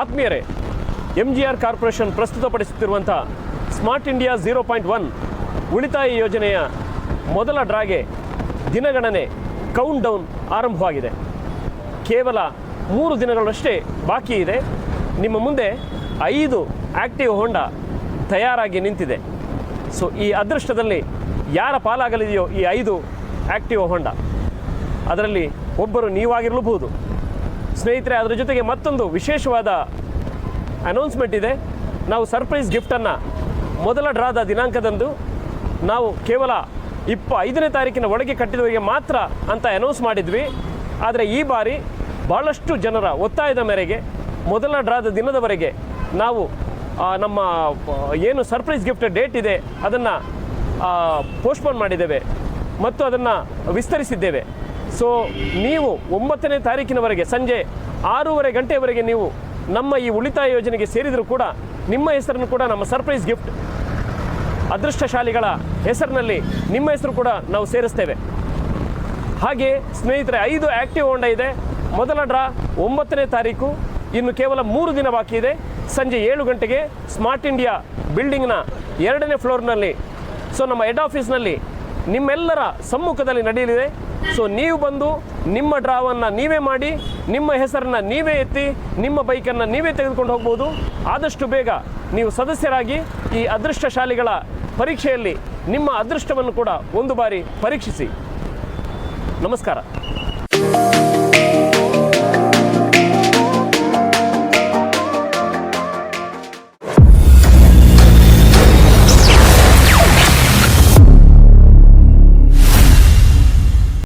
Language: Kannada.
ಆತ್ಮೀಯರೇ M G R corporation ಪ್ರಸ್ತುತಪಡಿಸುತ್ತಿರುವಂಥ smart India zero point one ಉಳಿತಾಯ ಯೋಜನೆಯ ಮೊದಲ ಡ್ರಾಗೆ ದಿನಗಣನೆ ಕೌಂಟ್ ಡೌನ್ ಆರಂಭವಾಗಿದೆ. ಕೇವಲ ಮೂರು ದಿನಗಳಷ್ಟೇ ಬಾಕಿ ಇದೆ. ನಿಮ್ಮ ಮುಂದೆ ಐದು ಆ್ಯಕ್ಟಿವ್ ಹೋಂಡಾ ತಯಾರಾಗಿ ನಿಂತಿದೆ. ಸೊ, ಈ ಅದೃಷ್ಟದಲ್ಲಿ ಯಾರ ಪಾಲಾಗಲಿದೆಯೋ ಈ ಐದು ಆ್ಯಕ್ಟಿವ್ ಹೋಂಡಾ? ಅದರಲ್ಲಿ ಒಬ್ಬರು ನೀವಾಗಿರಲೂಬಹುದು. ಸ್ನೇಹಿತರೆ, ಅದರ ಜೊತೆಗೆ ಮತ್ತೊಂದು ವಿಶೇಷವಾದ ಅನೌನ್ಸ್ಮೆಂಟ್ ಇದೆ. ನಾವು ಸರ್ಪ್ರೈಸ್ ಗಿಫ್ಟನ್ನು ಮೊದಲ ಡ್ರಾದ ದಿನಾಂಕದಂದು ನಾವು ಕೇವಲ ಇಪ್ಪ ಐದನೇ ತಾರೀಕಿನ ಒಳಗೆ ಕಟ್ಟಿದವರಿಗೆ ಮಾತ್ರ ಅಂತ ಅನೌನ್ಸ್ ಮಾಡಿದ್ವಿ. ಆದರೆ ಈ ಬಾರಿ ಭಾಳಷ್ಟು ಜನರ ಒತ್ತಾಯದ ಮೇರೆಗೆ ಮೊದಲ ಡ್ರಾದ ದಿನದವರೆಗೆ ನಾವು ನಮ್ಮ, ಏನು ಸರ್ಪ್ರೈಸ್ ಗಿಫ್ಟ್ ಡೇಟ್ ಇದೆ, ಅದನ್ನು ಪೋಸ್ಟ್ಪೋನ್ ಮಾಡಿದ್ದೇವೆ ಮತ್ತು ಅದನ್ನು ವಿಸ್ತರಿಸಿದ್ದೇವೆ. ಸೊ ನೀವು ಒಂಬತ್ತನೇ ತಾರೀಕಿನವರೆಗೆ, ಸಂಜೆ ಆರೂವರೆ ಗಂಟೆಯವರೆಗೆ ನೀವು ನಮ್ಮ ಈ ಉಳಿತಾಯ ಯೋಜನೆಗೆ ಸೇರಿದರೂ ಕೂಡ, ನಿಮ್ಮ ಹೆಸರನ್ನು ಕೂಡ ನಮ್ಮ ಸರ್ಪ್ರೈಸ್ ಗಿಫ್ಟ್ ಅದೃಷ್ಟಶಾಲಿಗಳ ಹೆಸರಿನಲ್ಲಿ ನಿಮ್ಮ ಹೆಸರು ಕೂಡ ನಾವು ಸೇರಿಸ್ತೇವೆ. ಹಾಗೆ ಸ್ನೇಹಿತರೆ, ಐದು ಆ್ಯಕ್ಟಿವ್ ಹೋಂಡಾ ಇದೆ. ಮೊದಲ ಡ್ರಾ ಒಂಬತ್ತನೇ ತಾರೀಕು, ಇನ್ನು ಕೇವಲ ಮೂರು ದಿನ ಬಾಕಿ ಇದೆ. ಸಂಜೆ ಏಳು ಗಂಟೆಗೆ ಸ್ಮಾರ್ಟ್ ಇಂಡಿಯಾ ಬಿಲ್ಡಿಂಗ್ನ ಎರಡನೇ ಫ್ಲೋರ್ನಲ್ಲಿ, ಸೊ ನಮ್ಮ ಹೆಡ್ ಆಫೀಸ್ನಲ್ಲಿ ನಿಮ್ಮೆಲ್ಲರ ಸಮ್ಮುಖದಲ್ಲಿ ನಡೆಯಲಿದೆ. ಸೊ ನೀವು ಬಂದು ನಿಮ್ಮ ಡ್ರಾವನ್ನು ನೀವೇ ಮಾಡಿ, ನಿಮ್ಮ ಹೆಸರನ್ನು ನೀವೇ ಎತ್ತಿ, ನಿಮ್ಮ ಬೈಕನ್ನು ನೀವೇ ತೆಗೆದುಕೊಂಡು ಹೋಗ್ಬೋದು. ಆದಷ್ಟು ಬೇಗ ನೀವು ಸದಸ್ಯರಾಗಿ ಈ ಅದೃಷ್ಟಶಾಲಿಗಳ ಪರೀಕ್ಷೆಯಲ್ಲಿ ನಿಮ್ಮ ಅದೃಷ್ಟವನ್ನು ಕೂಡ ಒಂದು ಬಾರಿ ಪರೀಕ್ಷಿಸಿ. ನಮಸ್ಕಾರ.